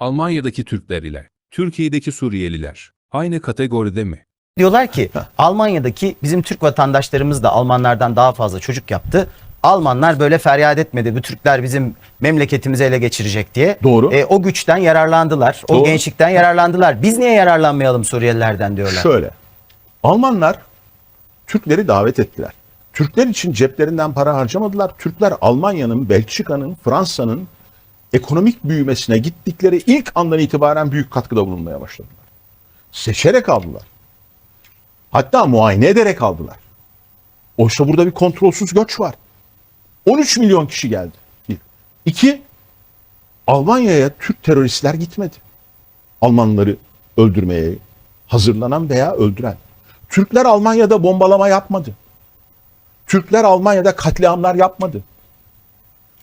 Almanya'daki Türkler ile Türkiye'deki Suriyeliler aynı kategoride mi? Diyorlar ki Almanya'daki bizim Türk vatandaşlarımız da Almanlardan daha fazla çocuk yaptı. Almanlar böyle feryat etmedi. Bu Türkler bizim memleketimizi ele geçirecek diye. Doğru. E, o güçten yararlandılar. O Doğru. gençlikten yararlandılar. Biz niye yararlanmayalım Suriyelilerden diyorlar. Şöyle. Almanlar Türkleri davet ettiler. Türkler için ceplerinden para harcamadılar. Türkler Almanya'nın, Belçika'nın, Fransa'nın ekonomik büyümesine gittikleri ilk andan itibaren büyük katkıda bulunmaya başladılar. Seçerek aldılar. Hatta muayene ederek aldılar. Oysa burada bir kontrolsüz göç var. 13 milyon kişi geldi. Bir. İki, Almanya'ya Türk teröristler gitmedi. Almanları öldürmeye hazırlanan veya öldüren. Türkler Almanya'da bombalama yapmadı. Türkler Almanya'da katliamlar yapmadı.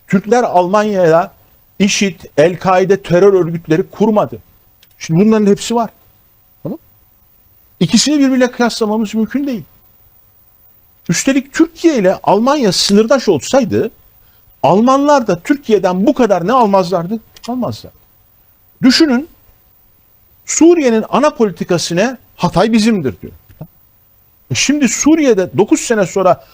Türkler Almanya'ya IŞİD, El-Kaide terör örgütleri kurmadı. Şimdi bunların hepsi var. Tamam? İkisini birbiriyle kıyaslamamız mümkün değil. Üstelik Türkiye ile Almanya sınırdaş olsaydı Almanlar da Türkiye'den bu kadar ne almazlardı? Almazlar. Düşünün Suriye'nin ana politikası ne? Hatay bizimdir diyor. E Şimdi Suriye'de 9 sene sonra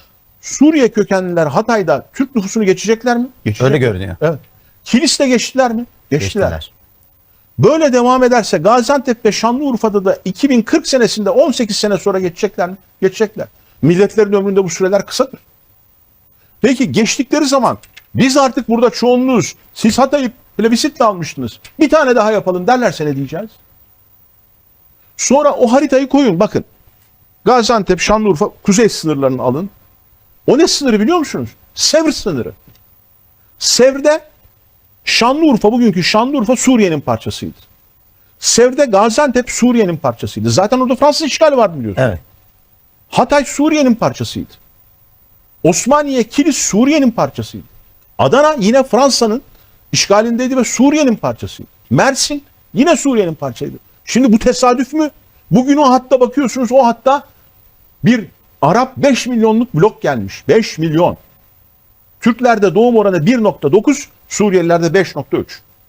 Suriye kökenliler Hatay'da Türk nüfusunu geçecekler mi? Geçecekler. Öyle görünüyor. Evet. Kilis'te geçtiler mi? Geçtiler. Geçtiler. Böyle devam ederse Gaziantep ve Şanlıurfa'da da 2040 senesinde 18 sene sonra geçecekler mi? Geçecekler. Milletlerin ömründe bu süreler kısadır. Peki geçtikleri zaman biz artık burada çoğunluğuz. Siz Hatay'ı plebisitle almıştınız. Bir tane daha yapalım derlerse ne diyeceğiz? Sonra o haritayı koyun bakın. Gaziantep, Şanlıurfa kuzey sınırlarını alın. O ne sınırı biliyor musunuz? Sevr sınırı. Sevr'de Şanlıurfa bugünkü Şanlıurfa Suriye'nin parçasıydı. Sevr'de Gaziantep Suriye'nin parçasıydı. Zaten orada Fransız işgali vardı biliyorsunuz. Evet. Hatay Suriye'nin parçasıydı. Osmaniye Kilis Suriye'nin parçasıydı. Adana yine Fransa'nın işgalindeydi ve Suriye'nin parçasıydı. Mersin yine Suriye'nin parçasıydı. Şimdi bu tesadüf mü? Bugün o hatta bakıyorsunuz o hatta bir Arap 5 milyonluk blok gelmiş. 5 milyon. Türklerde doğum oranı 1.9, Suriyelilerde 5.3.